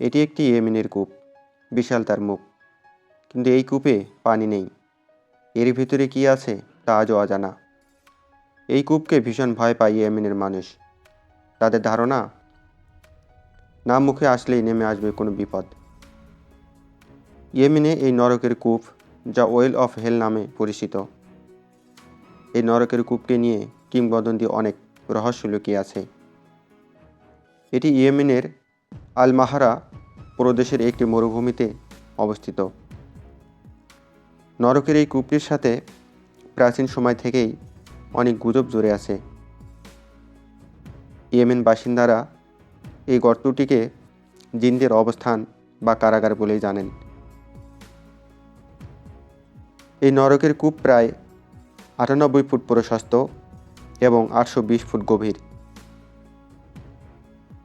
এটি একটি ইয়েমেনের কূপ। বিশাল তার মুখ। কিন্তু এই কূপে পানি নেই। এর ভিতরে কি আছে তা আজও অজানা। এই কূপকে ভীষণ ভয় পায় ইয়েমেনের মানুষ। তাদের ধারণা, না মুখে আসলেই নেমে আসবে কোনো বিপদ। ইয়েমেনে এই নরকের কূপ, যা ওয়েল অফ হেল নামে পরিচিত। এই নরকের কূপকে নিয়ে কিংবদন্তি অনেক রহস্য লুকিয়ে আছে। এটি ইয়েমেনের আল মাহারা প্রদেশের একটি মরুভূমিতে অবস্থিত। নরকের এই কূপটির সাথে প্রাচীন সময় থেকেই অনেক গুজব জুড়ে আছে। ইয়েমেন বাসিন্দারা এই গর্তটিকে জিনদের অবস্থান বা কারাগার বলেই জানেন। এই নরকের কূপ প্রায় আটানব্বই ফুট প্রশস্ত এবং আটশো বিশ ফুট গভীর।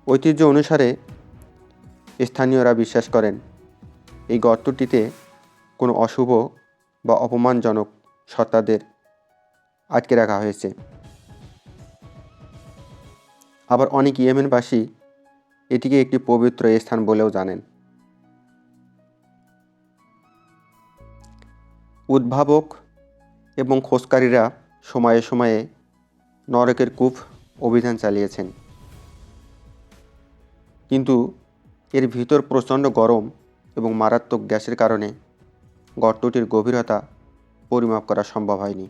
ঐতিহ্য অনুসারে স্থানীয়রা বিশ্বাস করেন। এই গর্তটিতে কোনো অশুভ বা অপমানজনক সত্তাদের আটকে রাখা হয়েছে। আবার অনেক ইয়েমেনবাসী এটিকে একটি পবিত্র স্থান বলেও জানেন। উদ্ভাবক এবং খোঁজকারীরা সময়ে সময়ে নরকের কূপ অভিযান চালিয়েছেন। কিন্তু এর ভিতর প্রচণ্ড গরম এবং মারাত্মক গ্যাসের কারণে গর্তটির গভীরতা পরিমাপ করা সম্ভব হয়নি।